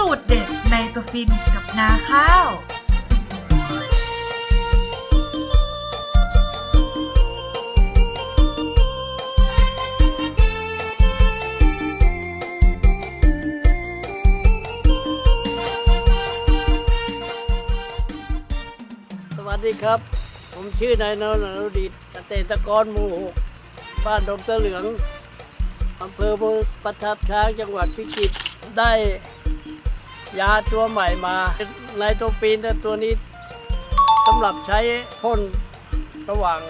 สูตรเด็ดในตัวฟินกับนาข้าว สวัสดีครับ ผมชื่อนายนรนดิตเกษตรกรหมู่หกบ้านดงเสเหลืองอำเภอประทับช้างจังหวัดพิจิตรได้ ยาตัวใหม่มาในตัวปีนแต่ตัวนี้สำหรับใช้พ่นระหว่าง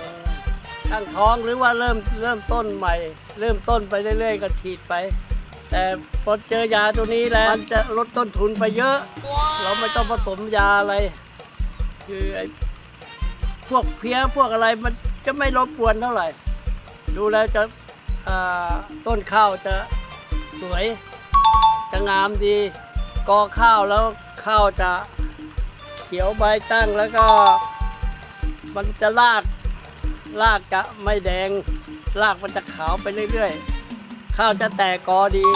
ตั้งท้องหรือว่าเริ่มเริ่มต้นใหม่ เริ่มต้นไปเรื่อยๆ ก็ฉีดไป แต่พอเจอยาตัวนี้แล้วมันจะลดต้นทุนไปเยอะ เราไม่ต้องผสมยาอะไร คือไอ้พวกเพี้ยพวกอะไรมันจะไม่รบกวนเท่าไหร่ ดูแล้วจะต้นข้าวจะสวยจะงามดี กอข้าวแล้วข้าวจะเขียวใบตั้งแล้วก็ มันจะรากรากจะไม่แดงรากมันจะขาวไปเรื่อยๆ ข้าวจะแตกกอดี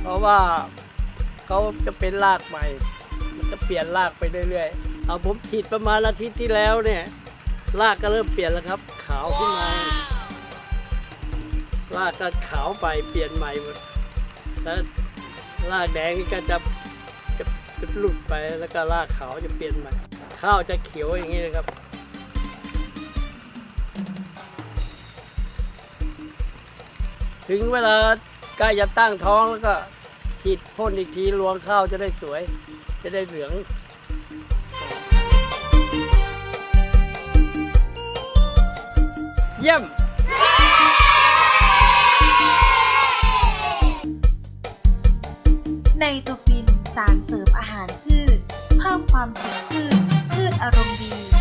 เพราะว่าเขาจะเป็นรากใหม่ มันจะเปลี่ยนรากไปเรื่อยๆ เอาผมฉีดประมาณอาทิตย์ที่แล้วเนี่ยรากก็เริ่มเปลี่ยนแล้วครับ ขาวขึ้นมารากก็ขาวไปเปลี่ยนใหม่หมดแล้ว รากแดงนี่ก็จะจะจะหลุดไปแล้วก็รากขาวจะเปลี่ยนใหม่ข้าวจะเขียวอย่างนี้นะครับ ถึงเวลาใกล้จะตั้งท้องแล้วก็ฉีดพ่นอีกทีรวงข้าวจะได้สวย จะได้เหลืองเยี่ยม นโตฟินสารเสริมอาหารพืช เพิ่มความสุขพืชพืชอารมณ์ดี